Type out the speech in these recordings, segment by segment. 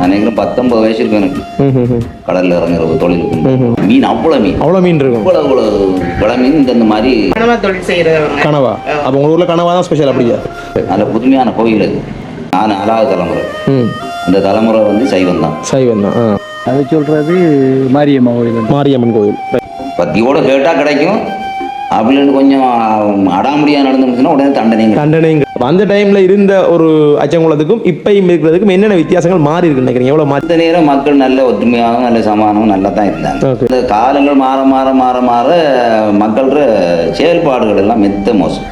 நினைக்கிறேன் பத்தொன்பது வயசு இருக்கும் எனக்கு. கடல்ல இறங்குறது தொழிலுக்கு மீன் அவ்வளோ மீன். அவ்வளோ மீன் இருக்கும். அவ்வளோ அவ்வளோ விலை மீன் இந்த மாதிரி. கனவா தொழில் செய்யறவங்க கனவா. அப்போ உங்கள் ஊரில் கனவா தான் ஸ்பெஷல் அப்படியா? நல்ல புதுமையான கோயில் அது. நான் நாலாவது தலைமுறை. ம். அந்த தலைமுறை வந்து சைவம் தான். சைவம் தான் அது சொல்றது மாரியம்மா கோயில் மாரியம்மன் கோயில். பத்தியோட கேட்டால் கிடைக்கும். அப்படின்னு கொஞ்சம் அடாமடியாக நடந்துருந்துச்சுன்னா உடனே தண்டனைங்க. தண்டனைங்க. அப்ப அந்த டைம்ல இருந்த ஒரு அச்சங்குளத்துக்கும் இப்பயும் இருக்கிறதுக்கும் என்னென்ன வித்தியாசங்கள் மாறி இருக்கு நினைக்கிறீங்க? எவ்வளவு மாறி அந்த நேரம் மக்கள் நல்ல ஒற்றுமையாகவும் நல்ல சமானமும் நல்லா தான் இருந்தாங்க. இந்த காலங்கள் மாற மாற மாற மாற மக்களோட செயல்பாடுகள் எல்லாம் மெத்த மோசம்.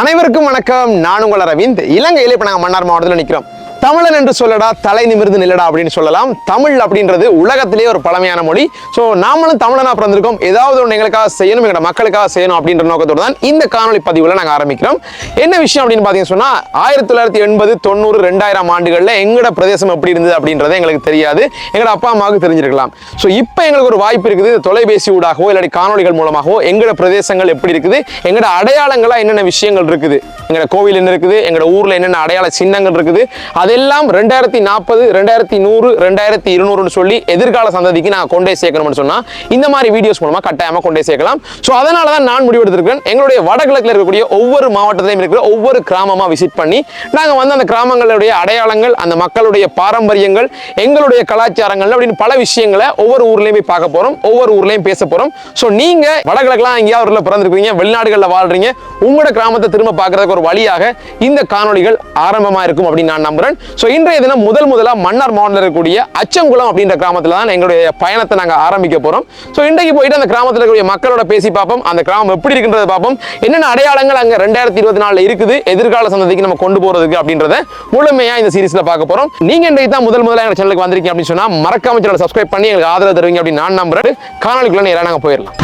அனைவருக்கும் வணக்கம். நான் உங்கள் அரவிந்த். இலங்கையில இப்ப நாங்க மன்னார் மாவட்டத்தில் நிக்கிறோம். தமிழன் என்று சொல்லடா தலை நிமிர்ந்து நில்லடா அப்படின்னு சொல்லலாம். தமிழ் அப்படின்றது உலகத்திலேயே ஒரு பழமையான மொழி. ஸோ நாமளும் தமிழனா பிறந்திருக்கோம். ஏதாவது ஒன்று எங்களுக்காக செய்யணும் எங்களோட மக்களுக்காக செய்யணும் அப்படின்ற நோக்கத்தோடு தான் இந்த காணொளி பதிவில் நாங்கள் ஆரம்பிக்கிறோம். என்ன விஷயம் அப்படின்னு பார்த்தீங்கன்னு சொன்னால் ஆயிரத்தி தொள்ளாயிரத்தி எண்பது தொண்ணூறு ரெண்டாயிரம் ஆண்டுகளில் எங்களோட பிரதேசம் எப்படி இருந்தது அப்படின்றது எங்களுக்கு தெரியாது. எங்களோட அப்பா அம்மாவுக்கு தெரிஞ்சிருக்கலாம். ஸோ இப்போ எங்களுக்கு ஒரு வாய்ப்பு இருக்குது. தொலைபேசி ஊடாகவோ இல்லாட்டி காணொளிகள் மூலமாகவோ எங்களோட பிரதேசங்கள் எப்படி இருக்குது எங்களோட அடையாளங்களா என்னென்ன விஷயங்கள் இருக்குது எங்களோட கோவில் என்ன இருக்குது எங்களோட ஊரில் என்னென்ன அடையாள சின்னங்கள் இருக்குது அதெல்லாம் ரெண்டாயிரத்தி நாற்பது ரெண்டாயிரத்தி நூறு ரெண்டாயிரத்தி இருநூறுன்னு சொல்லி எதிர்கால சந்ததிக்கு நான் கொண்டே சேர்க்கணும்னு சொன்னால் இந்த மாதிரி வீடியோஸ் மூலமாக கட்டாயமாக கொண்டே சேர்க்கலாம். ஸோ அதனால தான் நான் முடிவெடுத்திருக்கிறேன். எங்களுடைய வடகிழக்கில் இருக்கக்கூடிய ஒவ்வொரு மாவட்டத்திலையும் இருக்கிற ஒவ்வொரு கிராமமாக விசிட் பண்ணி நாங்கள் வந்து அந்த கிராமங்களுடைய அடையாளங்கள் அந்த மக்களுடைய பாரம்பரியங்கள் எங்களுடைய கலாச்சாரங்கள் அப்படின்னு பல விஷயங்களை ஒவ்வொரு ஊர்லேயும் போய் பார்க்க போகிறோம் ஒவ்வொரு ஊர்லேயும் பேச போகிறோம் ஸோ நீங்கள் வடகிழக்கெலாம் எங்கேயாவது ஊரில் பிறந்திருக்கீங்க வெளிநாடுகளில் வாழ்றீங்க உங்களோட கிராமத்தை திரும்ப பார்க்கறதுக்கு ஒரு வழியாக இந்த காணொளிகள் ஆரம்பமாக இருக்கும் அப்படின்னு நான் நம்புகிறேன் ஸோ இன்றைய தினம் முதல் முதலா மன்னார் மாவட்டத்தில் இருக்கக்கூடிய அச்சங்குளம் அப்படின்ற கிராமத்துல தான் எங்களுடைய பயணத்தை நாங்கள் ஆரம்பிக்க போகிறோம் ஸோ இன்றைக்கு போயிட்டு அந்த கிராமத்தில் இருக்கக்கூடிய மக்களோட பேசி பார்ப்போம். அந்த கிராமம் எப்படி இருக்குன்றத பார்ப்போம். என்னென்ன அடையாளங்கள் அங்க ரெண்டாயிரத்தி இருபத்தி நாலுல இருக்குது எதிர்கால சந்ததிக்கு நம்ம கொண்டு போறதுக்கு அப்படின்றத முழுமையாக இந்த சீரீஸில் பார்க்க போறோம். நீங்க இன்றைக்கு தான் முதல் முதலாக எங்கள் சேனலுக்கு வந்திருக்கீங்க அப்படின்னு சொன்னால் மறக்காம சேனல் சப்ஸ்கிரைப் பண்ணி எங்களுக்கு ஆதரவு தருவீங்க அப்படின்னு நான் நம்புறேன். காணொலிக்குள்ளே நேராக நாங்கள் போயிடலாம்.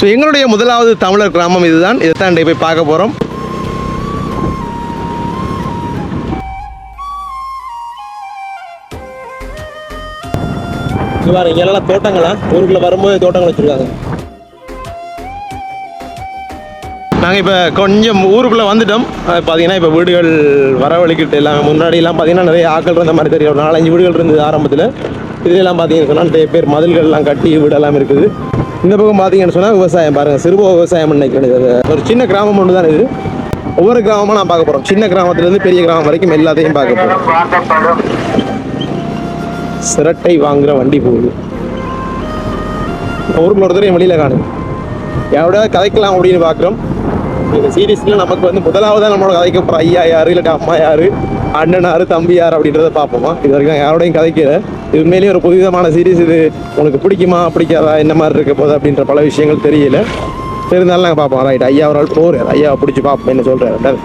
ஸோ எங்களுடைய முதலாவது தமிழர் கிராமம் இதுதான். இதைத்தான் இன்றைக்கு போய் பார்க்க போறோம். பாருங்க இங்கெல்லாம் தோட்டங்களா? ஊருக்குள்ள வரும்போது தோட்டங்கள் வச்சிருக்காங்க. நாங்கள் இப்போ கொஞ்சம் ஊருக்குள்ளே வந்துட்டோம். அது பார்த்தீங்கன்னா இப்போ வீடுகள் வரவழிக்கிட்டு எல்லாமே முன்னாடிலாம் பார்த்தீங்கன்னா நிறைய ஆக்கள் இருந்த மாதிரி தெரியும். ஒரு நாலஞ்சு வீடுகள் இருந்தது ஆரம்பத்தில். இதுலாம் பார்த்தீங்கன்னு சொன்னால் நிறைய பேர் மதில்கள்லாம் கட்டி வீடெல்லாம் இருக்குது. இந்த பக்கம் பார்த்தீங்கன்னு சொன்னால் விவசாயம் பாருங்கள் சிறுபோ விவசாயம் நினைக்கிறது அது ஒரு சின்ன கிராமம் ஒன்று தான் இது. ஒவ்வொரு கிராமமாக நான் பார்க்க போகிறோம் சின்ன கிராமத்துலேருந்து பெரிய கிராமம் வரைக்கும் எல்லாத்தையும் பார்க்க போகிறோம் சிரட்டை வாங்குற வண்டி போகுது. ஊருக்குள்ள ஒருத்தரையும் வெளியில் காணும். எவ்வளோ கதைக்கலாம் அப்படின்னு பார்க்குறோம் இந்த சீரீஸில் நமக்கு வந்து முதலாவதாக நம்மளோட கதைக்கு போகிற ஐயா யாரு இல்லாட்டி அம்மா யாரு அண்ணன் யாரு தம்பி யார் அப்படின்றத பார்ப்போமா. இது வரைக்கும் நான் யாரோடையும் கதைக்கல. இது உண்மையிலேயே ஒரு புதுவிதமான சீரீஸ் இது. உங்களுக்கு பிடிக்குமா பிடிக்காதா என்ன மாதிரி இருக்க போகுது அப்படின்ற பல விஷயங்கள் தெரியல. தெரிந்தாலும் நாங்கள் பார்ப்போம். ரைட் ஐயா ஒரு ஆள் போகிறார் ஐயாவை பிடிச்சி பார்ப்போம். என்ன சொல்கிறார்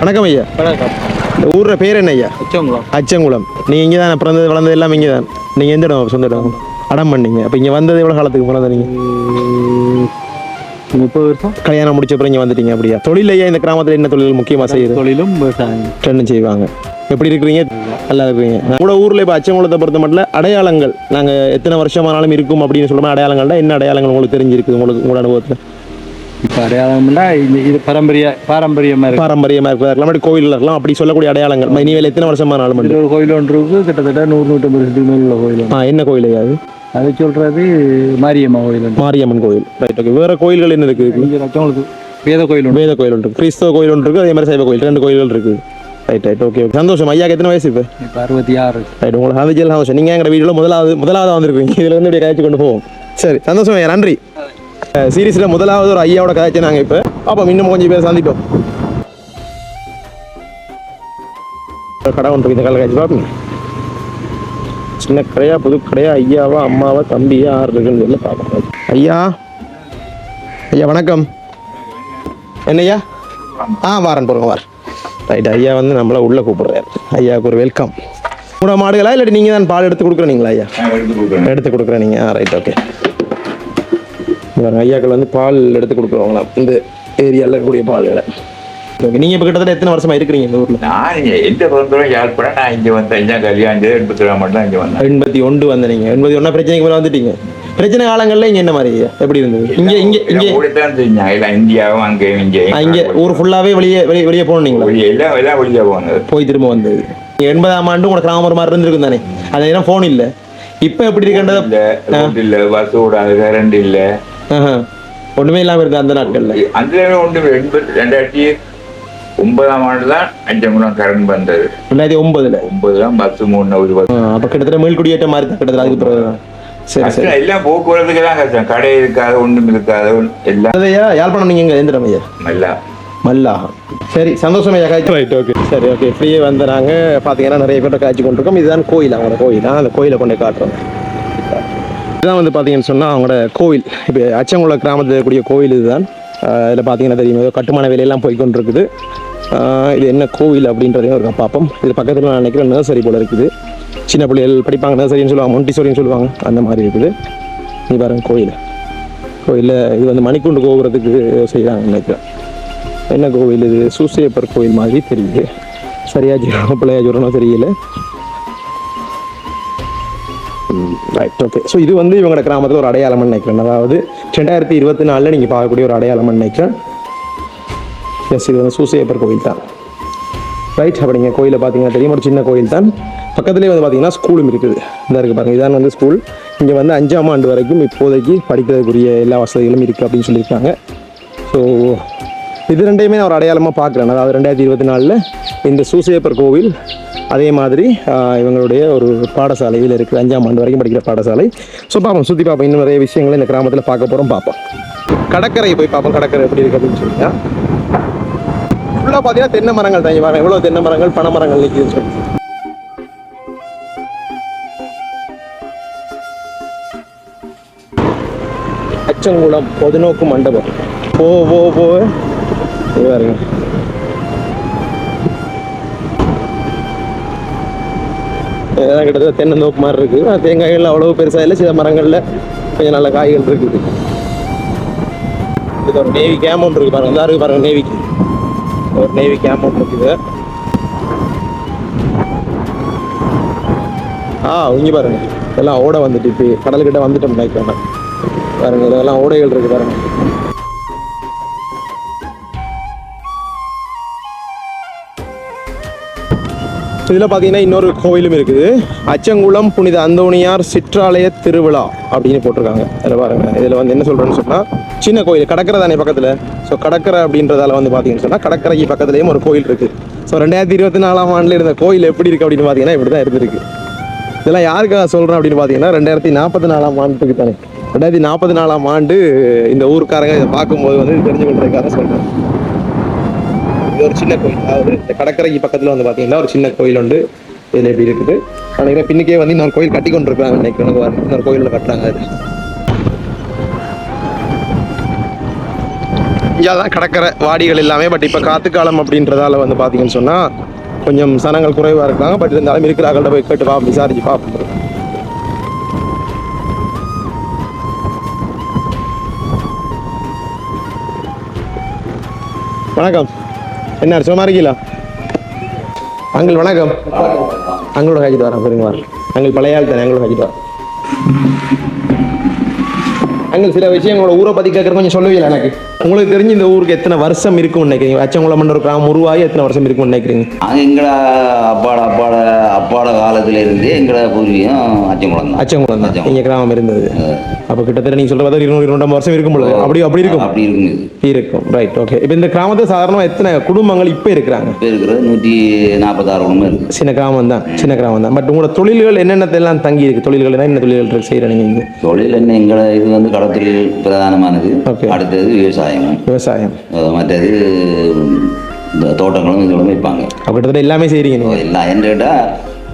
வணக்கம் ஐயா. வணக்கம். இந்த ஊர்ற பேர் என்ன ஐயா? அச்சங்குளம். அச்சங்குளம். நீங்கள் இங்கே தான் பிறந்தது வளர்ந்தது எல்லாம் இங்கே தான். நீங்கள் எந்த இடம் சொந்த இடம்? அடம் பண்ணீங்க. அப்போ இங்கே வந்தது எவ்வளோ காலத்துக்கு பிறந்த நீங்கள் முப்பது வருஷம். கல்யாணம் முடிச்ச அப்புறம் இங்கே வந்துட்டீங்க அப்படியா? தொழில் ஐயா இந்த கிராமத்தில் என்ன தொழில் முக்கியமாக செய்யுது? தொழிலும் விவசாயம். ரெண்டும் செய்வாங்க. எப்படி இருக்கிறீங்க? நல்லா இருக்கிறீங்க. உங்களோட ஊரில் இப்போ அச்சங்குளத்தை பொறுத்த மட்டும் அடையாளங்கள். நாங்கள் எத்தனை வருஷமானாலும் இருக்கும் அப்படின்னு சொல்லும்போது அடையாளங்கள்னா என்ன அடையாளங்கள் உங்களுக்கு தெரிஞ்சிருக்குது உங்களுக்கு உங்களோட அனுபவத்தில்? இப்போ அடையாளம்னா இது இது பாரம்பரிய பாரம்பரியமாக இருக்கு. பாரம்பரியமாக இருக்கலாம் அப்படி கோயிலில் இருக்கலாம் அப்படி சொல்லக்கூடிய அடையாளங்கள். இனிமேல் எத்தனை வருஷமானாலும் இது ஒரு கோயில் ஒன்று இருக்கு. கிட்டத்தட்ட நூறு நூற்றம்பது வருஷத்துக்கு மேல உள்ள கோயில். ஆ என்ன கோயில் அது? அது சொல்றது மாரியம்மா கோயில். மாரியம்மன் கோயில். ரைட் ஓகே வேறு கோயில்கள் என்ன இருக்குது அச்சங்குளத்து வேத கோயில் வேத கோயில் ஒன்று கிறிஸ்தவ கோயில் ஒன்று இருக்கு. அதே மாதிரி சைவ கோயில். ரெண்டு கோயில்கள் இருக்கு. ரைட் ரைட் ஓகே சந்தோஷம். ஐயாக்கு எத்தனை வயசு இப்போ? இப்போ அறுபத்தி ஆறு ரைட் உங்களுக்கு சந்தோஷம். நீங்கள் எங்கள் வீட்டில் முதலாவது முதலாவது வந்திருக்கீங்க. இதில் வந்து இப்படி காய்ச்சி கொண்டு போவோம். சரி சந்தோஷம் ஐயா. நன்றி. சீரீஸில் முதலாவது ஒரு ஐயாவோட காய்ச்சி நாங்கள் இப்போ அப்போ இன்னும் கொஞ்சம் பேர் சந்திப்போம். கடை ஒன்று இந்த கல்லை காய்ச்சி பார்ப்போம் சின்ன கடையா புது கடையா ஐயாவா அம்மாவா தம்பியா யார் இருக்குன்னு சொல்லி பார்ப்போம் ஐயா? ஐயா வணக்கம். என்னய்யா? ஆ வாரன் போகிறோம் வார். ரைட் ஐயா வந்து நம்மள உள்ளே கூப்பிடுறாரு. ஐயாவுக்கு ஒரு வெல்கம் உங்களோட மாடுகளா இல்லாட்டி நீங்கள் தான் பால் எடுத்து கொடுக்குறீங்களா ஐயா? எடுத்து கொடுக்குறேன். நீங்கள் ஆ ரைட் ஓகே ஐயாக்கள் வந்து பால் எடுத்து கொடுக்குறவங்களாம் இந்த ஏரியாவில் இருக்கக்கூடிய பால்களை. ஓகே நீங்கள் இப்போ கிட்டத்தட்ட எத்தனை வருஷமா இருக்கிறீங்க இந்த ஊரில்? நான் இங்க எந்த பிறந்தோம் யாழ்ப்பாணம் நான் இங்க வந்தேன். இங்கே கல்யாணம் எண்பத்தி ஏழாம் மட்டும் இங்க வந்தேன். எண்பத்தி ஒன்று வந்து நீங்கள் எண்பத்தி ஒன்றா பிரச்சனைக்கு மேலே வந்துட்டீங்க. பிரச்சனை காலங்கள்ல இங்க என்ன மாதிரி? எப்படி இருந்தது? இங்க இங்க இங்க இந்தியாவும் அங்கேயும் இங்கேயும் ஆ, இங்க ஊர் ஃபுல்லாவே வெளியே வெளியே வெளியே போனீங்களா வெளியே எல்லாம் எல்லாம் வெளியே போனது போய் திரும்ப வந்தது. எண்பதாம் ஆண்டு உங்களுக்கு கிராமம் ஒரு மாதிரி இருந்திருக்கும் தானே? அந்த நேரம் ஃபோன் இல்ல. இப்ப எப்படி இருக்கின்றது இல்ல பஸ் ஓடாது கரண்ட் இல்ல. ஒண்ணுமே இல்லாம இருக்கு அந்த நாட்கள்ல. அந்த ஒன்று எண்பது ரெண்டாயிரத்தி ஒன்பதாம் ஆண்டு தான் அஞ்சங்குளம் கரண்ட் வந்தது. ரெண்டாயிரத்தி ஒன்பதுல. ஒன்பது தான் பஸ் மூணு ஒரு அப்ப கிட்டத்தட்ட மேல்குடியேற்ற மாதிரி தான் கிட்டத்தட்ட அதுக்கு பிறகு. சரி எல்லாம் போக்குவரத்துக்கு தான் கஷ்டம் கடை இருக்காது ஒன்றும் இருக்காது எல்லாம். அதையா யாழ்ப்பாணம் நீங்க எங்க? எந்த ஐயா? நல்லா மல்லாகம் சரி சந்தோஷம் ஐயா காய்ச்சி. ரைட் ஓகே சரி ஓகே ஃப்ரீயே வந்து நாங்க பாத்தீங்கன்னா நிறைய பேர் காய்ச்சி கொண்டிருக்கோம். இதுதான் கோயில். அவங்களோட கோயில். தான் அந்த கோயிலை கொண்டு காட்டுறோம் இதுதான் வந்து பார்த்தீங்கன்னு சொன்னால் அவங்களோட கோவில். இப்போ அச்சங்குள கிராமத்தில் இருக்கக்கூடிய கோவில் இதுதான். இதில் பார்த்தீங்கன்னா தெரியும். ஏதோ கட்டுமான வேலையெல்லாம் போய்கொண்டிருக்குது இது என்ன கோவில் அப்படின்றதையும் ஒரு பார்ப்போம். இது பக்கத்தில் நான் நினைக்கிறேன் நர்சரி போல் இருக்குது. சின்ன பிள்ளைகள் படிப்பாங்க. நர்சரின்னு சொல்லுவாங்க. மொண்டிசோரின்னு சொல்லுவாங்க. அந்த மாதிரி இருக்குது. நீ பாருங்க கோயில். கோயிலில் இது வந்து மணிக்குண்டு கோபுரத்துக்கு செய்கிறாங்க நினைக்கிறேன் என்ன கோவில் இது? சூசையப்பர் கோயில் மாதிரி தெரியுது. சரியா ஜீரணம் பிள்ளையா ஜீரணம் தெரியல. ரைட் ஓகே ஸோ இது வந்து இவங்களோட கிராமத்தில் ஒரு அடையாளம்னு நினைக்கிறேன். அதாவது ரெண்டாயிரத்தி இருபத்தி நாலில் நீங்கள் பார்க்கக்கூடிய ஒரு அடையாளம்னு நினைக்கிறேன். எஸ் இது வந்து சூசையப்பர் கோயில் தான். ரைட் அப்படிங்க கோயிலில் கோயிலை பார்த்தீங்கன்னா தெரியும். ஒரு சின்ன கோயில் தான். பக்கத்துலேயே வந்து பார்த்தீங்கன்னா ஸ்கூலும் இருக்குது. இதாக இருக்குது பாருங்கள் இதான் வந்து ஸ்கூல் இங்கே வந்து அஞ்சாம் ஆண்டு வரைக்கும் இப்போதைக்கு படிக்கிறதுக்குரிய எல்லா வசதிகளும் இருக்குது அப்படின்னு சொல்லியிருக்காங்க. ஸோ இது ரெண்டையுமே நான் ஒரு அடையாளமாக பார்க்குறேன். அதாவது ரெண்டாயிரத்தி இருபத்தி நாலில் இந்த சூசையப்பர் கோவில் அதே மாதிரி இவங்களுடைய ஒரு பாடசாலை இதில் இருக்குது அஞ்சாம் ஆண்டு வரைக்கும் படிக்கிற பாடசாலை. ஸோ பார்ப்போம். சுற்றி பார்ப்போம். இன்னும் நிறைய விஷயங்களை இந்த கிராமத்தில் பார்க்க போகிறோம் பார்ப்போம். கடற்கரை போய் பார்ப்போம். கடற்கரை எப்படி இருக்குது அப்படின்னு சொல்லியா ஃபுல்லாக பார்த்தீங்கன்னா தென்னை மரங்கள் தான் இங்க எவ்வளோ தென்னை மரங்கள் பனை மரங்கள் நிற்கிதுன்னு சொல்லி அச்சங்குளம் பொதுநோக்கு மண்டபம். போ போ போ. பாருங்க. இதெல்லாம் கிட்டத்தட்ட தென்னந்தோப்பு மாதிரி இருக்கு. தேங்காய்கள் அவ்வளவு பெருசா இல்லை. சில மரங்கள்ல கொஞ்சம் நல்ல காய்கள் இருக்குது. இது ஒரு நேவி கேம் ஒன்று இருக்கு பாருங்க. இந்த இருக்கு பாருங்க நேவிக்கு. ஒரு நேவி கேம்ப் ஒன்று இருக்குது. ஆ இங்க பாருங்க. இதெல்லாம் ஓட வந்துட்டு இப்போ கடல்கிட்ட வந்துட்டோம் நினைக்கிறேன். பாருங்க இதெல்லாம் ஓடைகள் இருக்கு பாருங்க. இதில் பார்த்தீங்கன்னா இன்னொரு கோவிலும் இருக்குது. அச்சங்குளம் புனித அந்தோணியார் சிற்றாலய திருவிழா அப்படின்னு போட்டிருக்காங்க. அதில் பாருங்க. இதில் வந்து என்ன சொல்கிறேன்னு சொன்னால் சின்ன கோயில் கடற்கரை தானே பக்கத்தில்? ஸோ கடற்கரை அப்படின்றதால வந்து பார்த்தீங்கன்னு சொன்னால் கடற்கரைக்கு பக்கத்துலேயும் ஒரு கோயில் இருக்குது ஸோ ரெண்டாயிரத்தி இருபத்தி நாலாம் ஆண்டில் இருந்த கோயில் எப்படி இருக்குது அப்படின்னு பார்த்தீங்கன்னா இப்படி தான் இருந்திருக்கு. இதெல்லாம் யாருக்காக சொல்கிறேன் அப்படின்னு பார்த்தீங்கன்னா ரெண்டாயிரத்தி நாற்பத்தி நாலாம் ஆண்டுக்கு தானே. ரெண்டாயிரத்தி நாற்பத்தி நாலாம் ஆண்டு இந்த ஊருக்காரங்க இதை பார்க்கும்போது வந்து இது தெரிஞ்சு கொள்றதுக்காக சொல்கிறேன் இது ஒரு சின்ன கோயில். அதாவது இந்த கடற்கரைக்கு பக்கத்தில் வந்து பார்த்தீங்கன்னா ஒரு சின்ன கோயில் உண்டு. இதில் எப்படி இருக்குது? நினைக்கிறேன் பின்னுக்கே வந்து இன்னொரு கோயில் கட்டி கொண்டு இருக்காங்க நினைக்கிறேன் இன்னொரு கோயிலில் கட்டுறாங்க. அது இங்கே தான் கடற்கரை வாடிகள் எல்லாமே பட் இப்போ காத்து காலம் அப்படின்றதால வந்து பார்த்தீங்கன்னு சொன்னால் கொஞ்சம் சனங்கள் குறைவாக இருக்காங்க. பட் இருந்தாலும் இருக்கிறாங்கள்ட்ட போய் கேட்டு பார்ப்போம் விசாரிச்சு பார்ப்போம் வணக்கம். என்ன சும்மா இருக்கீங்களா? அங்கிள் வணக்கம். அங்களோட காய்ச்சிட்டு வரேன் பெருங்க அங்கிள் பழைய ஆள் தானே அங்களோட காய்ச்சிட்டு வரேன். அங்கிள் சில விஷயங்களோட ஊரை பற்றி கேட்குற கொஞ்சம் சொல்லுவீங்களா எனக்கு? உங்களுக்கு தெரிஞ்சு இந்த ஊருக்கு எத்தனை வருஷம் இருக்கும்னு நினைக்கிறீங்க? அச்சங்குளம் ஒரு கிராமம் உருவாகி எத்தனை வருஷம் இருக்கும்னு நினைக்கிறீங்க? எங்களோட அப்பாட அப்பாட அப்பாட காலத்துல இருந்தே எங்களோட பூர்வீகம் அச்சங்குளம் அச்சங்குளம் தான். இங்கே கிராமம் இருந்தது. அப்போ கிட்டத்தட்ட நீங்கள் சொல்கிற இருநூறு இருநூறு வருஷம் இருக்கும் பொழுது அப்படி அப்படி இருக்கும். அப்படி இருக்கும் இருக்கும். ரைட் ஓகே இப்போ இந்த கிராமத்தில் சாதாரணமாக எத்தனை குடும்பங்கள் இப்போ இருக்கிறாங்க? இப்போ இருக்கிறது நூற்றி நாற்பத்தாறு குடும்பம் இருக்குது சின்ன கிராமம் தான் சின்ன கிராமம் தான். பட் உங்களோட தொழில்கள் என்னென்னத்தெல்லாம் தங்கி இருக்கு? தொழில்கள் என்ன தொழில்கள் செய்கிறீங்க இங்கே? தொழில் என்ன எங்களை இது வந்து கடத்தொழில் பிரதானமானது. அடுத்தது விவசாயம். அஹ் மற்றது இந்த தோட்டங்களும் இதுகளும் வைப்பாங்க அப்ப கிட்டத்தட்ட எல்லாமே செய்கிறீங்க நீங்கள் எல்லாம் என்ன கேட்டால்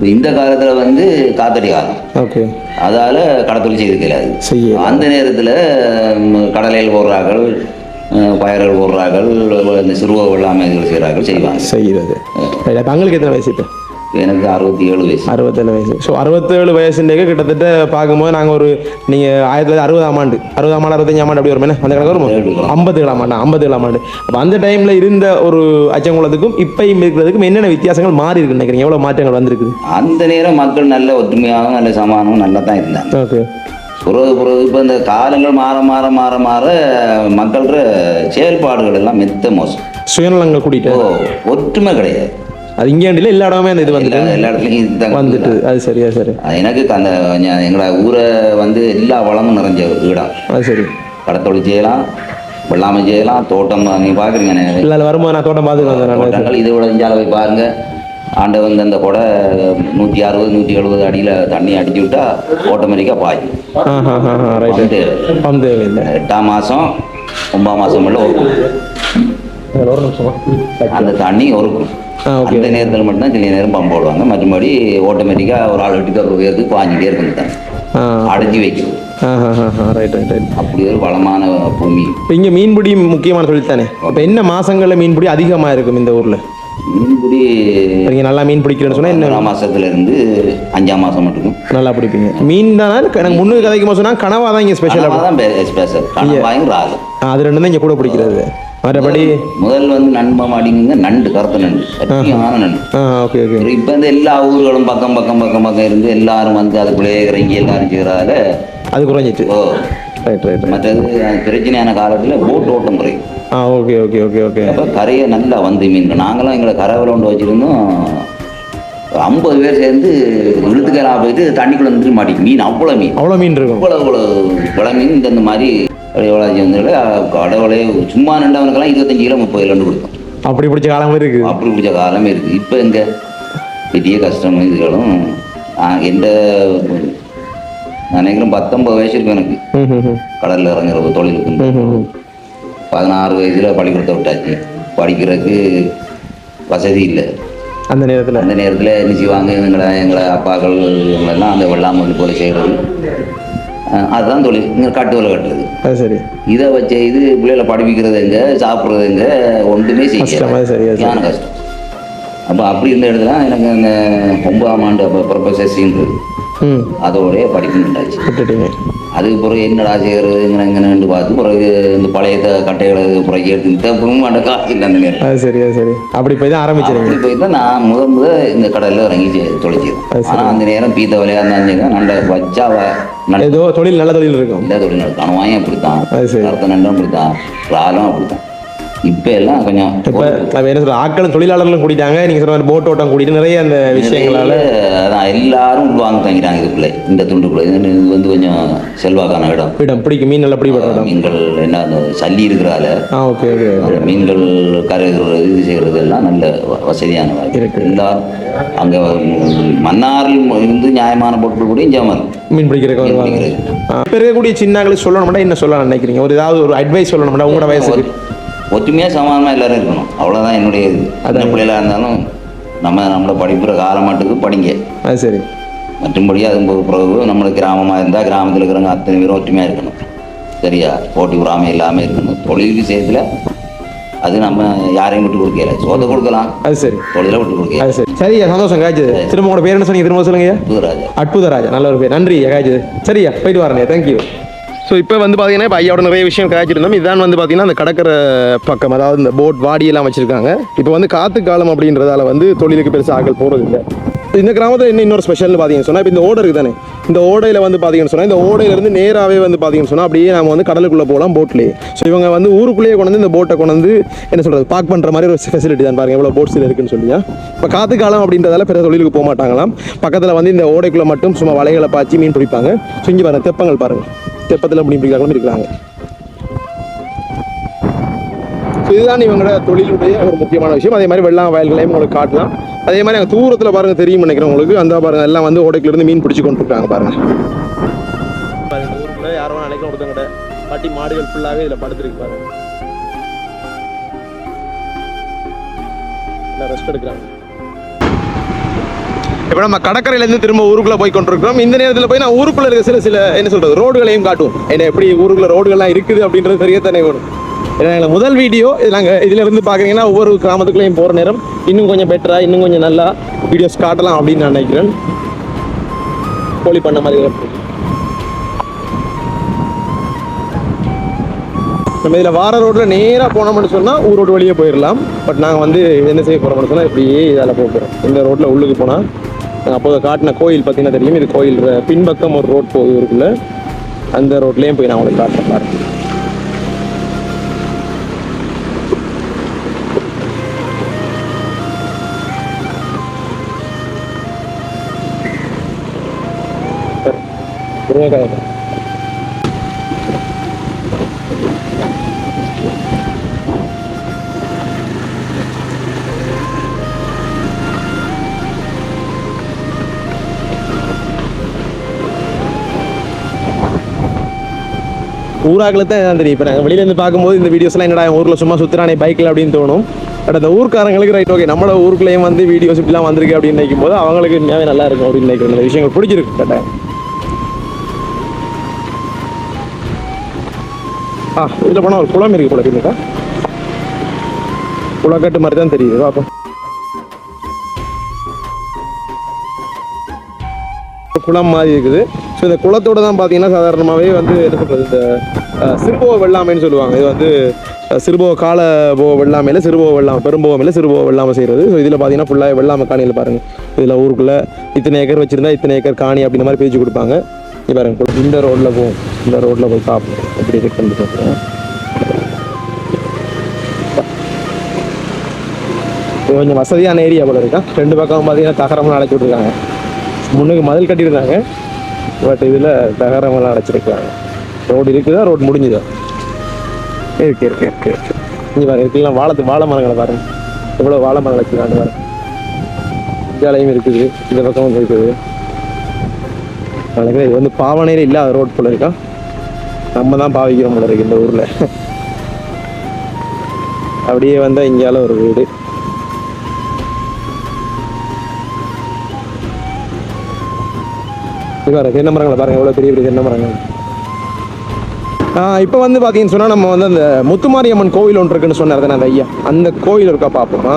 இந்த காலத்தில் வந்து காத்தடி காலம் ஓகே. அதால் கடத்தொழில் செய்து கிடையாது அந்த நேரத்தில் கடலையில் போடுறார்கள் பயிர்கள் போடுறார்கள் இந்த சிறுவ வெள்ளாமை இதுகள் செய்கிறார்கள் செய்வாங்க செய்கிறது அங்களுக்கு எத்தனை வயசு இப்போ? எனக்கு அறுபத்தி ஏழு வயசு. அறுபத்தேழு வயசு. ஸோ அறுபத்தேழு வயசுலேயே கிட்டத்தட்ட பார்க்கும்போது நாங்கள் ஒரு நீங்கள் ஆயிரத்தி தொள்ளாயிரத்தி அறுபதாம் ஆண்டு அறுபதாம் ஆண்டு அறுபத்தஞ்சாம் ஆண்டு அப்படி வருமே அந்த கணக்கு வருமா. ஐம்பது ஏழாம் ஆண்டு ஐம்பது ஏழாம் ஆண்டு. அப்போ அந்த டைமில் இருந்த ஒரு அச்சங்குளத்துக்கும் இப்பயும் இருக்கிறதுக்கும் என்னென்ன வித்தியாசங்கள் மாறி இருக்குன்னு நினைக்கிறீங்க? எவ்வளோ மாற்றங்கள் வந்திருக்குது? அந்த நேரம் மக்கள் நல்ல ஒற்றுமையாகவும் நல்ல சமாதானமும் நல்லா தான் இருந்தாங்க. ஓகே பிறகு பிறகு இப்போ இந்த காலங்கள் மாற மாற மாற மாற மக்களோட செயல்பாடுகள் எல்லாம் மெத்த மோசம். சுயநலங்கள் கூட்டிட்டு ஓ ஒற்றுமை கிடையாது. அது இங்கேண்டில எல்லா இடமே அந்த இது வந்துட்டு எல்லா இடத்துலையும் இதுதான் வந்துட்டு. அது சரியா சரி. அது எனக்கு அந்த எங்களோட ஊரை வந்து எல்லா வளமும் நிறைஞ்ச இடம் அது சரி. கடத்தொழில் செய்யலாம் வெள்ளாமை செய்யலாம் தோட்டம் நீங்கள் பார்க்குறீங்க இல்லை வரும்போது நான் தோட்டம் பார்த்து வந்தேன் நான் தோட்டங்கள் இதை விட இஞ்சால போய் பாருங்க. ஆண்டை வந்து அந்த கொடை நூற்றி அறுபது நூற்றி எழுபது அடியில் தண்ணி அடிச்சு விட்டா ஆட்டோமேட்டிக்காக பாயும். எட்டாம் மாதம் ஒன்பதாம் மாதம் உள்ள ஒருக்கும் அந்த தண்ணி ஒருக்கும். அந்த நேரத்தில் மட்டும்தான் சில நேரம் பம்பு போடுவாங்க. மற்றபடி ஆட்டோமேட்டிக்காக ஒரு ஆள் வீட்டுக்கு உயர்த்து பாஞ்சிட்டே இருக்கும் ரைட் ரைட் ரைட் அப்படி ஒரு வளமான பூமி. இப்போ இங்கே மீன்பிடி முக்கியமான தொழில் தானே இப்போ என்ன மாசங்கள்ல மீன்பிடி அதிகமாக இருக்கும் இந்த ஊரில்? மீன்பிடி நீங்கள் நல்லா மீன் பிடிக்கிறேன்னு சொன்னால் என்ன? மாசத்துல இருந்து அஞ்சாம் மாதம் மட்டும். நல்லா பிடிப்பீங்க. மீன் தானே? எனக்கு முன்னுக்கு கதைக்கும் சொன்னால் கனவா தான் இங்கே ஸ்பெஷல் தான் ஸ்பெஷல் கணவாயும் ராகு. அது ரெண்டும் தான் இங்கே கூட பிடிக்கிறது. மற்றபடி முதல் வந்து நண்பம் அடிங்க நண்டு கருத்த நண்டு. சத்தியமான நண்டு. ஓகே ஓகே இப்போ இந்த எல்லா ஊர்களும் பக்கம் பக்கம் பக்கம் பக்கம் இருந்து எல்லாரும் வந்து அதுக்குள்ளே இறங்கி எல்லாரும் செய்கிறதால அது குறைஞ்சிட்டு ஓ. ரைட் ரைட் மற்றது பிரச்சனையான காலத்தில் போட் ஓட்டம் குறையும். ஆ ஓகே ஓகே ஓகே ஓகே அப்போ கரையை நல்லா வந்து மீன் நாங்களாம் எங்களை கரை விளண்டு வச்சுருந்தோம். ஐம்பது பேர் சேர்ந்து இழுத்துக்கெல்லாம் போயிட்டு தண்ணிக்குள்ள வந்துட்டு மாட்டிக்கு மீன் அவ்வளோ மீன். அவ்வளோ மீன் இருக்கும். இவ்வளோ இவ்வளோ இவ்வளோ மீன் இந்த மாதிரி வந்து கடவுளே சும்மா நின்றவனுக்கெல்லாம் இருபத்தஞ்சு கிலோ முப்பது கிலோ கொடுக்கும் அப்படி பிடிச்ச காலம் இருக்குது அப்படி பிடிச்ச காலமே இருக்குது இப்போ எங்க? பெரிய கஷ்டம் இதுகளும். எந்த நான் நினைக்கிறேன் பத்தொன்பது வயசு இருக்கும் எனக்கு. கடலில் இறங்குற தொழிலுக்கு பதினாறு வயசில் பள்ளிக்கூடத்தை விட்டாச்சு. படிக்கிறதுக்கு வசதி இல்லை. அந்த நேரத்தில்? அந்த நேரத்தில் என்ன செய்வாங்க? எங்களை எங்களை அப்பாக்கள் இவங்களெல்லாம் அந்த வெள்ளாமல் போல செய்கிறது அதுதான் தொழில் இங்கே காட்டு வேலை கட்டுறது. அது சரி. இதை வச்சு இது பிள்ளைகளை படிப்பிக்கிறது எங்க சாப்பிட்றது எங்க ஒன்றுமே. செய்ய கஷ்டம் அப்போ அப்படி இருந்த இடத்துல எனக்கு அந்த ஒன்பதாம் ஆண்டு அப்போ ப்ரொஃபஸர்ஸின்றது ம். அதோடய படிக்கணுண்டாச்சு விட்டுட்டீங்க. அதுக்கு பிறகு என்னடா செய்கிறது இங்கே இங்கன்னு பார்த்து பிறகு இந்த பழைய கட்டைகளை பிறகு எடுத்து திரும்பவும் அந்த காசு இல்லை அந்த நேரம் அது சரி அது சரி. அப்படி போய் தான் ஆரம்பிச்சிருங்க அப்படி போய் தான் நான் முத முத இந்த கடலில் இறங்கி சரி. ஆனால் அந்த நேரம் பீத்த விலையாக இருந்தாலும் நண்ட வச்சா நல்ல ஏதோ தொழில் நல்ல தொழில் இருக்கும். எல்லா தொழில் நடக்கும். கணவாயும் அப்படித்தான். கருத்த நண்டும் அப்படித்தான். ராலும் அப்படித்தான். இப்போ எல்லாம் கொஞ்சம் இப்போ நம்ம என்ன சொல்ற ஆட்களும் தொழிலாளர்களும் கூட்டிட்டாங்க நீங்கள் சொல்ற மாதிரி போட் ஓட்டம் கூட்டிட்டு நிறைய அந்த விஷயங்களால. அதான் எல்லாரும் உள்வாங்க தங்கிட்டாங்க இதுக்குள்ளே இந்த துண்டுக்குள்ளே. இது வந்து கொஞ்சம் செல்வாக்கான இடம். இடம் பிடிக்கும். மீன் நல்லா பிடிபடுற இடம் மீன்கள் என்ன அந்த சல்லி இருக்கிறால. ஓகே மீன்கள் கரைகிறது இது செய்கிறது எல்லாம் நல்ல வசதியான. இருக்கு. எல்லாரும் அங்கே மன்னாரில் இருந்து நியாயமான பொருட்கள் கூட வரும் மீன் பிடிக்கிறதுக்கு வருவாங்க. இப்ப இருக்கக்கூடிய சின்னங்களுக்கு சொல்லணும்னா என்ன சொல்லலாம் நினைக்கிறீங்க? ஒரு ஏதாவது ஒரு அட்வைஸ் சொல்லணும்னா உங்களோட வயசுக்கு. ஒற்றுமையாக சமாதானமாக எல்லாரும் இருக்கணும். அவ்வளோதான் என்னுடைய இது. சின்ன பிள்ளைகளாக இருந்தாலும் நம்ம நம்மளோட படிப்புற காலமாட்டுக்கு படிங்க. அது சரி. மற்றும்படி அது பிறகு நம்மளுக்கு கிராமமாக இருந்தால் கிராமத்தில் இருக்கிறவங்க அத்தனை பேரும் ஒற்றுமையாக இருக்கணும். சரியா? போட்டி பொறாமை இல்லாமல் இருக்கணும். தொழில் விஷயத்தில் அது நம்ம யாரையும் விட்டு கொடுக்கல. சோதை கொடுக்கலாம். அது சரி. தொழிலை விட்டு கொடுக்கல. அது சரி. சரியா சந்தோஷம் காய்ச்சது திரும்ப உங்களோட பேர் என்ன சொன்னீங்க? திரும்ப சொல்லுங்க புதுராஜா அற்புதராஜா. நல்ல ஒரு பேர். நன்றி காய்ச்சது சரியா போயிட்டு வரேன் தேங்க்யூ ஸோ இப்போ வந்து பார்த்தீங்கன்னா இப்போ ஐயாவோட நிறைய விஷயம் காய்ச்சிருந்தோம். இதுதான் வந்து பார்த்தீங்கன்னா அந்த கடற்கரை பக்கம் அதாவது இந்த போட் வாடியெல்லாம் வச்சுருக்காங்க. இப்போ வந்து காத்து காலம் அப்படின்றதால வந்து தொழிலுக்கு பெருசாக ஆக்கள் போகிறது இல்லை. இந்த கிராமத்தில் என்ன இன்னொரு ஸ்பெஷல்னு பார்த்தீங்கன்னு சொன்னால் இப்போ இந்த ஓடை இருக்குது தானே இந்த ஓடையில் வந்து பார்த்தீங்கன்னு சொன்னால் இந்த ஓடையிலேருந்து நேராகவே வந்து பார்த்தீங்கன்னு சொன்னால் அப்படியே நம்ம வந்து கடலுக்குள்ளே போகலாம் போட்லேயே ஸோ இவங்க வந்து ஊருக்குள்ளேயே கொண்டு வந்து இந்த போட்டை கொண்டு வந்து என்ன சொல்கிறது பார்க் பண்ணுற மாதிரி ஒரு ஃபெசிலிட்டி தான் பாருங்கள் எவ்வளோ போட்ஸில் இருக்குன்னு சொல்லியா இப்போ காத்து காலம் அப்படின்றதால பெரிய தொழிலுக்கு போக மாட்டாங்களாம். பக்கத்தில் வந்து இந்த ஓடைக்குள்ளே மட்டும் சும்மா வலைகளை பாய்ச்சி மீன் பிடிப்பாங்க. ஸோ இங்கே பாருங்க தெப்பங்கள் பாருங்கள் தெப்பத்தில் மீன் பிடிக்கிறாங்களும் இருக்கிறாங்க. ஸோ இதுதான் இவங்களோட தொழிலுடைய ஒரு முக்கியமான விஷயம். அதே மாதிரி வெள்ளம் வயல்களையும் உங்களுக்கு காட்டலாம். அதே மாதிரி அங்கே தூரத்தில் பாருங்க தெரியும் நினைக்கிறேன் உங்களுக்கு. அந்த பாருங்கள் எல்லாம் வந்து ஓடைக்குலேருந்து மீன் பிடிச்சி கொண்டு இருக்காங்க பாருங்கள் ஊருக்குள்ளே இந்த ஊருக்குள்ள யாரோ நினைக்க ஒருத்தவங்க மாடுகள் ஃபுல்லாகவே இதில் படுத்துருக்கு பாருங்கள் ரெஸ்ட் எடுக்கிறாங்க. இப்போ நம்ம கடற்கரையிலேருந்து திரும்ப ஊருக்குள்ளே போய் கொண்டிருக்கிறோம். இந்த நேரத்தில் போய் நான் ஊருக்குள்ளே இருக்க சில சில என்ன சொல்கிறது ரோடுகளையும் காட்டுவோம் என்ன எப்படி ஊருக்குள்ளே ரோடுகள்லாம் இருக்குது அப்படின்றது தெரியத்தானே வரும். ஏன்னா முதல் வீடியோ இது நாங்கள் இதில் இருந்து பார்க்குறீங்கன்னா ஒவ்வொரு கிராமத்துக்குள்ளேயும் போகிற நேரம். இன்னும் கொஞ்சம் பெட்டராக இன்னும் கொஞ்சம் நல்லா வீடியோஸ் காட்டலாம் அப்படின்னு நான் நினைக்கிறேன். கோழி பண்ண மாதிரி நம்ம இதில் வார ரோட்டில் நேராக போனோம்னு சொன்னால் ஊர் ரோடு வழியே போயிடலாம் பட் நாங்கள் வந்து என்ன செய்ய போகிறோம்னு சொன்னால் இப்படியே இதால் போகிறோம் இந்த ரோட்டில் உள்ளுக்கு போனால் அப்போது காட்டின கோயில் பார்த்தீங்கன்னா தெரியும். இது கோயில் பின்பக்கம் ஒரு ரோட் போகுது இருக்குல்ல. அந்த ரோட்லேயும் போய் நான் உங்களுக்கு காட்டுறேன் பாருங்க. முருங்கைக்காய் ஊராக்களை தான் தெரியும். இப்போ நாங்கள் வெளியிலேருந்து பார்க்கும்போது இந்த வீடியோஸ்லாம் என்னடா ஊரில் சும்மா சுற்றுறானே பைக்கில் அப்படின்னு தோணும். பட் அந்த ஊர்க்காரங்களுக்கு ரைட் ஓகே நம்மளோட ஊருக்குள்ளேயும் வந்து வீடியோஸ் இப்படிலாம் வந்திருக்கு அப்படின்னு நினைக்கும் போது அவங்களுக்கு உண்மையாவே நல்லா இருக்கும் அப்படின்னு நினைக்கிற அந்த விஷயங்கள் பிடிச்சிருக்கு கட்டாயம் ஆ? இதில் போனால் ஒரு குளம் இருக்கு போல இருக்குக்கா குளக்கட்டு மாதிரி தான் தெரியுது பார்ப்போம் குளம் மாதிரி இருக்குது. இந்த குளத்தோட தான் பார்த்தீங்கன்னா சாதாரணமாகவே வந்து என்ன சொல்கிறது இந்த சிறுபோக வெள்ளாமைன்னு சொல்லுவாங்க. இது வந்து சிறுபோக கால போக வெள்ளாமையில் சிறுபோக வெள்ளாம பெரும்போகமையில் சிறுபோக வெள்ளாமை செய்கிறது ஸோ இதில் பார்த்தீங்கன்னா ஃபுல்லாக வெள்ளாமை காணியில் பாருங்கள் இதில் ஊருக்குள்ளே இத்தனை ஏக்கர் வச்சுருந்தா இத்தனை ஏக்கர் காணி அப்படின்ற மாதிரி பேச்சு கொடுப்பாங்க. இப்போ பாருங்க இந்த ரோட்டில் போகும் இந்த ரோட்டில் போய் பார்ப்போம் எப்படி இருக்குன்னு பார்க்குறேன் கொஞ்சம் வசதியான ஏரியா போல இருக்கா? ரெண்டு பக்கம் பார்த்தீங்கன்னா தகரம்லாம் அடைச்சி விட்ருக்காங்க முன்னுக்கு மதில் கட்டியிருந்தாங்க பட் இதில் தகரமெல்லாம் அடைச்சிருக்காங்க ரோடு இருக்குதா? ரோடு முடிஞ்சுதா? இருக்கு இருக்கு இருக்கு இருக்கு. இங்கே பாருங்க இதுக்கெல்லாம் வாழை வாழை மரங்களை பாருங்க. எவ்வளோ வாழை மரங்கள் வச்சுருக்காங்க பாருங்க. இந்தியாலையும் இருக்குது இந்த பக்கமும் இருக்குது. நினைக்கிறேன் இது வந்து பாவனையில் இல்லாத ரோட் போல இருக்கா? நம்ம தான் பாவிக்கிறோம் போல இருக்கு இந்த ஊரில். அப்படியே வந்தால் இங்கேயால ஒரு வீடு. பாருங்க தென்னை மரங்களை பாருங்கள் எவ்வளோ பெரிய பெரிய தென்னை மரங்கள் இப்போ வந்து பார்த்தீங்கன்னு சொன்னால் நம்ம வந்து அந்த முத்துமாரியம்மன் கோவில் ஒன்று இருக்குன்னு சொன்னார் தானே அந்த ஐயா? அந்த கோயில் இருக்கா பார்ப்போமா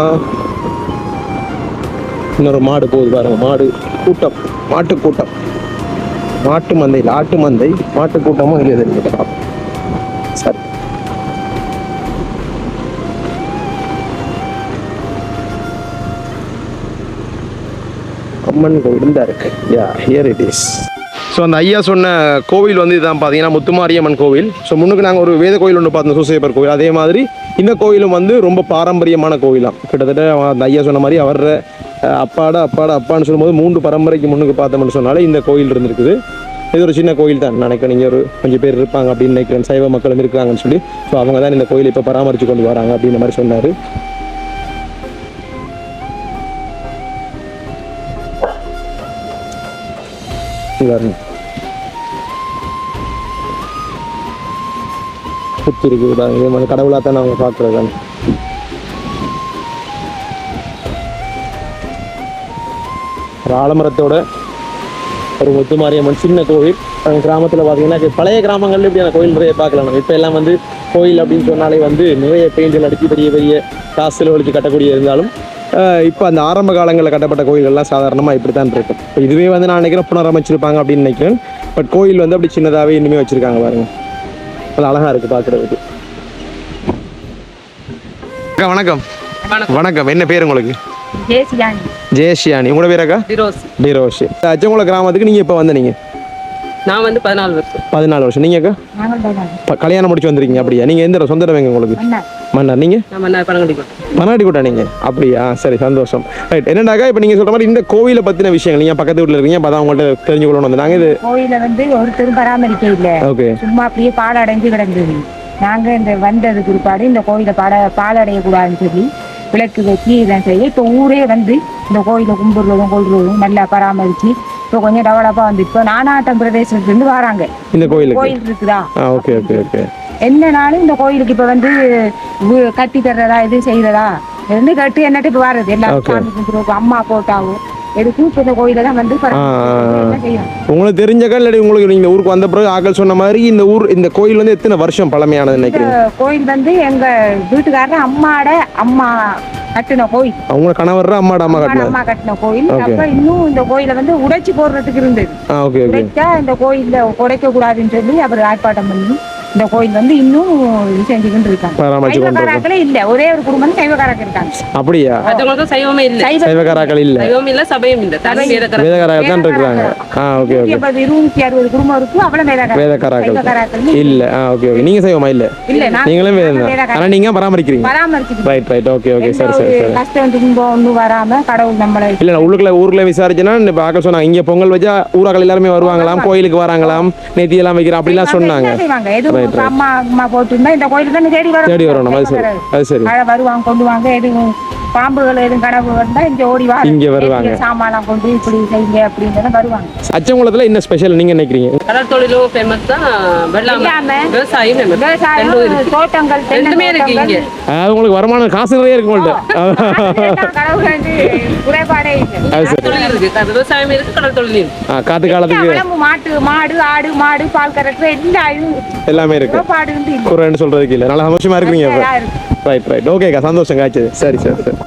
இன்னொரு மாடு போகுது பாருங்க மாடு கூட்டம் மாட்டு கூட்டம் மாட்டு மந்தையில் ஆட்டு மந்தை மாட்டு கூட்டமும் பார்ப்போம் அம்மன் கோவில் தான் இருக்கு. Yeah here it is so அந்த ஐயா சொன்ன கோவில் வந்து இதான் பார்த்தீங்கன்னா முத்துமாரியம்மன் கோவில். ஸோ முன்னுக்கு நாங்கள் ஒரு வேத கோயில் ஒன்று பார்த்தோம் சூசையப்பர் கோவில். அதே மாதிரி இந்த கோயிலும் வந்து ரொம்ப பாரம்பரியமான கோயிலாம். கிட்டத்தட்ட அந்த ஐயா சொன்ன மாதிரி அவர் அப்பாட அப்பாடா அப்பான்னு சொல்லும்போது மூன்று பரம்பரைக்கு முன்னுக்கு பார்த்தோம்னு சொன்னாலே இந்த கோயில் இருந்திருக்குது. இது ஒரு சின்ன கோயில் தான். நினைக்கிறேன் நீங்கள் ஒரு கொஞ்சம் பேர் இருப்பாங்க அப்படின்னு நினைக்கிறேன். சைவ மக்களும் இருக்காங்கன்னு சொல்லி. ஸோ அவங்க தான் இந்த கோயிலை இப்போ பராமரித்து கொண்டு வராங்க அப்படின்ற மாதிரி சொன்னார். பாருங்க சுற்றி இருக்குது பாருங்க இதே மாதிரி கடவுளாக தான் அவங்க பார்க்குறது ஒரு ஆலமரத்தோட ஒரு முத்துமாரியம்மன் சின்ன கோவில். அந்த கிராமத்தில் பார்த்தீங்கன்னா பழைய கிராமங்கள்ல இப்படியான கோயில் நிறைய பார்க்கலாம் நம்ம. இப்போ எல்லாம் வந்து கோயில் அப்படின்னு சொன்னாலே வந்து நிறைய பெயிண்டில் அடித்து பெரிய பெரிய காசு செலவழித்து கட்டக்கூடிய இருந்தாலும் இப்போ அந்த ஆரம்ப காலங்களில் கட்டப்பட்ட கோயில்கள்லாம் சாதாரணமாக இப்படி தான் இருக்கும். இப்போ இதுவே வந்து நான் நினைக்கிறேன் புனரமைச்சிருப்பாங்க அப்படின்னு நினைக்கிறேன். பட் கோயில் வந்து அப்படி சின்னதாகவே இன்னுமே வச்சுருக்காங்க பாருங்க. அது அழகாக இருக்குது பார்க்குறதுக்கு வணக்கம். வணக்கம். என்ன பேர் உங்களுக்கு? ஜெயஷியானி உங்களோட பேர் அக்கா? டிரோஸ் டிரோஷ் அச்சங்குளம் கிராமத்துக்கு நீங்கள் இப்போ வந்து நீங்கள் நான் வந்து பதினாலு வருஷம். பதினாலு வருஷம். நீங்கள் கல்யாணம் முடிச்சு வந்திருக்கீங்க. அப்படியா? நீங்கள் எந்த? சொந்த உங்களுக்கு? மன்னார் நீங்கள் நான் மன்னார் பணங்கடிக்கும் மன்னாடி கூட்டா நீங்கள் அப்படியா? சரி சந்தோஷம். ரைட் என்னடாக்கா இப்போ நீங்கள் சொல்கிற மாதிரி இந்த கோவிலை பற்றின விஷயங்கள் நீங்கள் பக்கத்து வீட்டில் இருக்கீங்க அப்போ தான் உங்கள்கிட்ட தெரிஞ்சுக்கொள்ளணும் வந்து நாங்கள் இது கோயில வந்து ஒருத்தரும் பராமரிக்க இல்ல. ஓகே சும்மா அப்படியே பாலடைஞ்சு கிடந்தது. நாங்க இந்த வந்தது குறிப்பாடு இந்த கோயிலை பாட பாலடைய கூடாதுன்னு சொல்லி விளக்கு வச்சு இதான் செய்ய இப்போ ஊரே வந்து இந்த கோயிலை கும்பிடுறதும் கொள்றதும் நல்லா பராமரிச்சு இப்போ கொஞ்சம் டெவலப்பா வந்து இப்போ நானாட்டம் பிரதேசத்துல இருந்து வராங்க. இந்த கோயிலுக்கு? கோயில் இருக்குதா? ஓகே ஓகே ஓகே என்னனாலும் இந்த கோயிலுக்கு இப்ப வந்து கட்டி தர்றதா இது செய்யறதா இருந்து கட்டி என்னட்டு இப்ப வர்றது எல்லாரும் அம்மா போட்டாவும் கோயில உங்களுக்கு தெரிஞ்சக்கா இல்லாட்டி உங்களுக்கு நீங்கள் ஊருக்கு வந்த பிறகு ஆக்கள் சொன்ன மாதிரி இந்த ஊர் இந்த கோயில் வந்து எத்தனை வருஷம் பழமையானது நினைக்கிறீங்க? கோயில் வந்து எங்க வீட்டுக்காரர் அம்மாட அம்மா கட்டின கோயில். அவங்க கணவர் அம்மாட அம்மா அம்மா கட்டின கோயில். அப்ப இன்னும் இந்த கோயிலை வந்து உடைச்சு போடுறதுக்கு இருந்தது. உடைச்சா இந்த கோயில்ல உடைக்க கூடாதுன்னு சொல்லி அவர் ஆர்ப்பாட்டம் பண்ணி இந்த கோயில் வந்து இன்னும் செஞ்சுக்கிட்டு இருக்காங்க. இல்ல. ஒரே ஒரு குடும்பம் சைவக்காராக்கள் இருக்காங்க. அப்படியா? சைவமே இல்லை. சைவ சைவகாராக்கள் இல்ல. சைவம் இல்லை சபையும் இல்லை. வேதகாராக்கள் தான் இருக்கிறாங்க. ஆ ஓகே ஓகே. இருநூத்தி அறுபது குடும்பம் இருக்கும். அவ்வளவு சைவக்காராக்கள் இல்ல. ஆ ஓகே ஓகே. நீங்க செய்வோமா இல்ல? நீங்களும் வேதம் தான். வேதக்காரர்கள். ஆனா நீங்க பராமரிக்கிறீங்க. பராமரிச்சுட்டு ரைட் ரைட் ஓகே ஓகே சரி சரி சரி. கஷ்டம் துன்பம் ஒண்ணும் வராம கடவுள் நம்மளை இல்ல உள்ளுக்குள்ள ஊர்ல விசாரிச்சேன்னா இப்ப ஆக்கள் சொன்னாங்க இங்க பொங்கல் வச்சா ஊராக்கள் எல்லாருமே வருவாங்களாம் கோயிலுக்கு வராங்களாம் நேத்தி எல்லாம் வைக்கிறோம் அப்படிலாம் சொன்னாங்க. Right. அம்மா அம்மா போட்டிருந்தா இந்த கோயிலுக்கு தானே தேடி வரும் தேடி வரணும். அது சரி. அது சரி. வருவாங்க கொண்டு வாங்க எதுவும் பாம்புகள் எதுவும் கனவு வந்தா இங்க ஓடி வா. இங்க வருவாங்க. சாமான் கொண்டு இப்படி செய்யுங்க அப்படின்னு வருவாங்க. அச்சங்குளத்துல என்ன ஸ்பெஷல் நீங்க நினைக்கிறீங்க? கடல் தொழிலும் ஃபேமஸ் தான் வெள்ளாமை. விவசாயம் famous. விவசாயம் தோட்டங்கள் ரெண்டுமே இருக்கு இங்க. உங்களுக்கு வருமானம் காசு நிறைய இருக்கு க- விவசாயம் இருக்கு. கடல் தொழில் இருக்கு ஆ, காத்து காலத்துக்கு மாட்டு மாடு ஆடு மாடு பால் கறக்குற எல்லா எல்லாமே இருக்கு. குறைன்னு சொல்றதுக்கு இல்ல. நல்லா சந்தோஷமா இருக்கிறீங்க நல்லா இருக்கு. ரைட் ரைட் ஓகேக்கா சந்தோஷம் காய்ச்சது சரி சரி சரி.